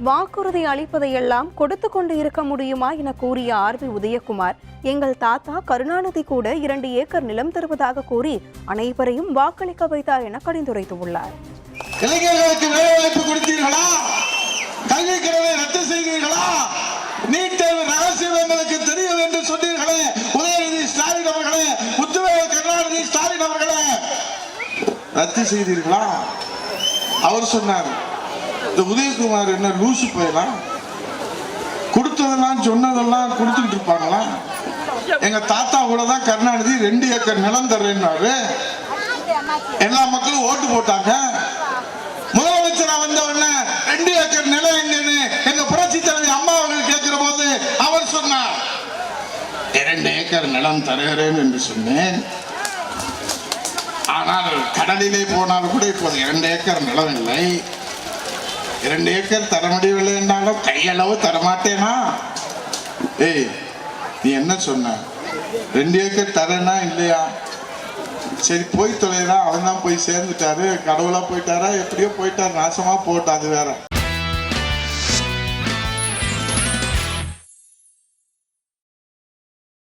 வாக்குறுதி அளிப்பதையெல்லாம் கொடுத்து கொண்டு இருக்க முடியுமா என கூறிய ஆர் பி உதயகுமார் எங்கள் தாத்தா கருணாநிதி கூட இரண்டு ஏக்கர் நிலம் தருவதாக கூறி அனைவரையும் வாக்களிக்க வைத்தார் என கடிந்துரைத்துள்ளார் இளைஞர்களுக்கு கொடுத்தீர்களா? ரத்து செய்தீர்களா? நீட் தேர்வு ரகசியம் எங்களுக்கு தெரியும் என்று சொன்னீர்களே உதயநிதி ஸ்டாலின் அவர்களே கருணாநிதி ஸ்டாலின் அவர்களே. ரத்து செய்தீர்களா? அவர் சொன்னார் இந்த உதயகுமார் என்ன லூசு போயலா? கொடுத்ததெல்லாம் சொன்னதெல்லாம் கொடுத்துக்கிட்டு இருப்பாங்களா? எங்க தாத்தா கூட தான் கருணாநிதி ரெண்டு ஏக்கர் நிலம் தர்றேன்னாரு. எல்லா மக்களும் ஓட்டு போட்டாங்க. முதலமைச்சரா வந்த உடனே ரெண்டு ஏக்கர் நிலம் எங்கன்னு எங்க புரட்சி தலைவி அம்மா அவர்கள் கேட்கிற போது அவர் சொன்னார். இரண்டு ஏக்கர் நிலம் தருகிறேன் என்று சொன்னேன். ஆனால் கடலிலே போனால் கூட இப்போது இரண்டு ஏக்கர் நிலம் இல்லை. இரண்டு ஏக்கர் தர முடியவில்லை என்றாலும் கையளவு தரமாட்டேனா? ஏய் நீ என்ன சொன்ன? ரெண்டு ஏக்கர் தரேனா இல்லையா? சரி போய் தொலைதான் அவன் தான் போய் சேர்ந்துட்டாரு. கடவுளா போயிட்டாரா? எப்படியோ போயிட்டாரு. நாசமா போட்டான் அது வேற.